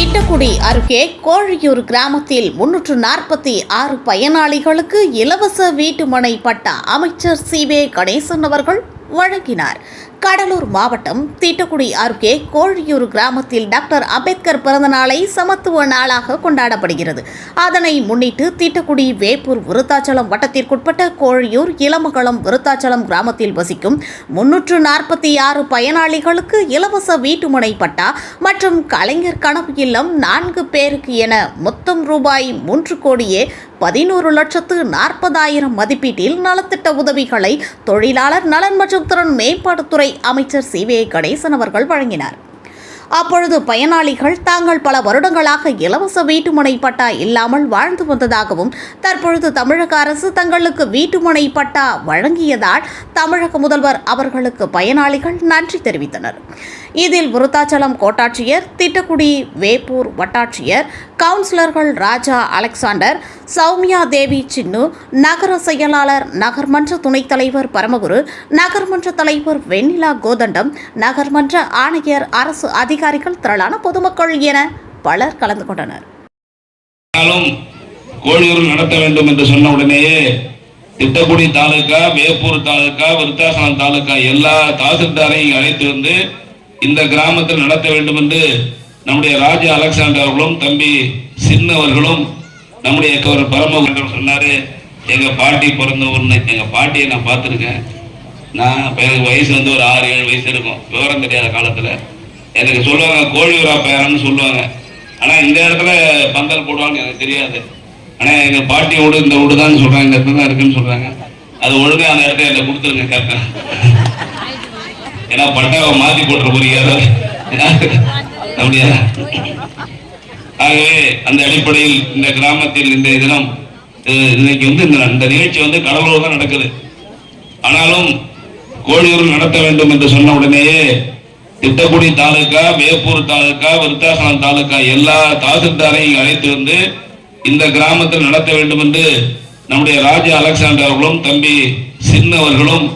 திட்டக்குடி அருகே கோழியூர் கிராமத்தில் முன்னூற்று நாற்பத்தி ஆறு பயனாளிகளுக்கு இலவச வீட்டுமனை பட்டா அமைச்சர் சி வே கணேசன் அவர்கள் வழங்கினார். கடலூர் மாவட்டம் தீட்டக்குடி அருகே கோழியூர் கிராமத்தில் டாக்டர் அம்பேத்கர் பிறந்த நாளை சமத்துவ நாளாக கொண்டாடப்படுகிறது. அதனை முன்னிட்டு தீட்டக்குடி வேப்பூர் விருத்தாச்சலம் வட்டத்திற்குட்பட்ட கோழியூர் இளமகளம் விருத்தாச்சலம் கிராமத்தில் வசிக்கும் முன்னூற்று நாற்பத்தி ஆறு பயனாளிகளுக்கு இலவச வீட்டுமனை பட்டா மற்றும் கலைஞர் கனவு இல்லம் நான்கு பேருக்கு என மொத்தம் ரூபாய் மூன்று கோடியே பதினோரு லட்சத்து நாற்பதாயிரம் மதிப்பீட்டில் நலத்திட்ட உதவிகளை தொழிலாளர் நலன் மற்றும் திறன் மேம்பாட்டுத்துறை அமைச்சர் சி வி கணேசன் அவர்கள் வழங்கினார். அப்பொழுது பயனாளிகள் தாங்கள் பல வருடங்களாக இலவச வீட்டுமனை பட்டா இல்லாமல் வாழ்ந்து வந்ததாகவும் தற்பொழுது தமிழக அரசு தங்களுக்கு வீட்டுமனை பட்டா வழங்கியதால் தமிழக முதல்வர் அவர்களுக்கு பயனாளிகள் நன்றி தெரிவித்தனர். இதில் விருத்தாச்சலம் கோட்டாட்சியர் திட்டக்குடி வேப்பூர் வட்டாட்சியர் கவுன்சிலர்கள் ராஜா அலெக்சாண்டர் சௌமியா தேவி சின்னு நகர செயலாளர் நகர்மன்ற துணைத் தலைவர் பரமகுரு நகர்மன்ற தலைவர் வெண்ணிலா கோதண்டம் நகர்மன்ற ஆணையர் அரசு அதிக அதிகாரிகள் திரளான பொதுமக்கள் என பலர் கலந்து கொண்டனர். ஆனாலும் கோழியூர் நடத்த வேண்டும் என்று சொன்ன உடனேயே திட்டக்குடி தாலுகா வேப்பூர் தாலுகா விருத்தாசலம் தாலுகா எல்லா தாசில்தாரையும் அழைத்து வந்து இந்த கிராமத்தில் நடத்த வேண்டும் என்று நம்முடைய ராஜா அலெக்சாண்டர் அவர்களும் தம்பி சின்ன அவர்களும் நம்முடைய ஒரு பரம சொன்னாரு எங்க பாட்டி பிறந்த ஊர்னு எங்க பாட்டியை நான் பார்த்துருக்கேன். நான் எனக்கு வயசு வந்து ஒரு ஆறு ஏழு வயசு இருக்கும். விவரம் தெரியாத காலத்துல. எனக்கு சொல்லுவாங்க கோழியூரா பேரன்னு சொல்லுவாங்க. ஆனால் இந்த இடத்துல பந்தல் போடுவான்னு எனக்கு தெரியாது. ஆனால் எங்கள் பாட்டி வீடு இந்த வீடு தான் சொல்கிறாங்க இந்த இடத்துல தான் இருக்குன்னு சொல்கிறாங்க அது ஒழுங்காக அந்த இடத்த என்னை கொடுத்துருங்க கரெக்டா ஏன்னா பட்டாவை மாற்றி போட்டுற போறீங்க அப்படியா? ஆகவே அந்த அடிப்படையில் இந்த கிராமத்தில் இந்த தினம் இன்னைக்கு வந்து இந்த இந்த நிகழ்ச்சி வந்து கடலூர் தான் நடக்குது. ஆனாலும் கோழியூர் நடத்த வேண்டும் என்று சொன்ன உடனேயே திட்டக்குடி தாலுகா வேப்பூர் தாலுகா விருத்தாசலம் தாலுக்கா எல்லா தாசில்தாரையும் அழைத்து வந்து இந்த கிராமத்தில் நடத்த வேண்டும் என்று நம்முடைய ராஜா அலெக்சாண்டர் அவர்களும் தம்பி சின்ன அவர்களும்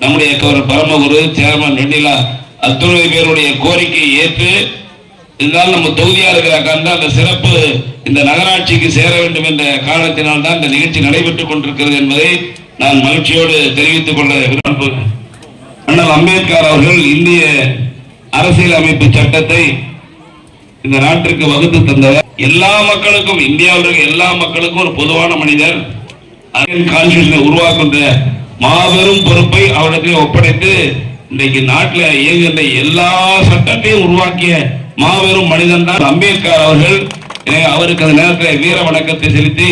நம்முடைய பரமகுரு சேர்மன் வெண்ணிலா அத்துணை பேருடைய கோரிக்கையை ஏற்று இருந்தாலும் நம்ம தொகுதியா இருக்கிற கண்ட அந்த சிறப்பு இந்த நகராட்சிக்கு சேர வேண்டும் என்ற காரணத்தினால் தான் இந்த நிகழ்ச்சி நடைபெற்றுக் கொண்டிருக்கிறது என்பதை நான் மகிழ்ச்சியோடு தெரிவித்துக் கொள்ள விரும்புகிறேன். அண்ணல் அம்பேத்கர் அவர்கள் இந்திய அரசியல் அமைப்பு சட்டத்தை இந்த நாட்டிற்கு வகுத்து தந்தவர் எல்லா மக்களுக்கும் இந்தியாவில் இருக்க எல்லா மக்களுக்கும் ஒரு பொதுவான மனிதர். கான்ஸ்டியூஷனை உருவாக்குகின்ற மாபெரும் பொறுப்பை அவருக்கு ஒப்படைத்து இன்றைக்கு நாட்டில் இயங்குகின்ற எல்லா சட்டத்தையும் உருவாக்கிய மாபெரும் மனிதன் தான் அம்பேத்கர் அவர்கள். அவருக்கு அந்த நேரத்தில் வீர வணக்கத்தை செலுத்தி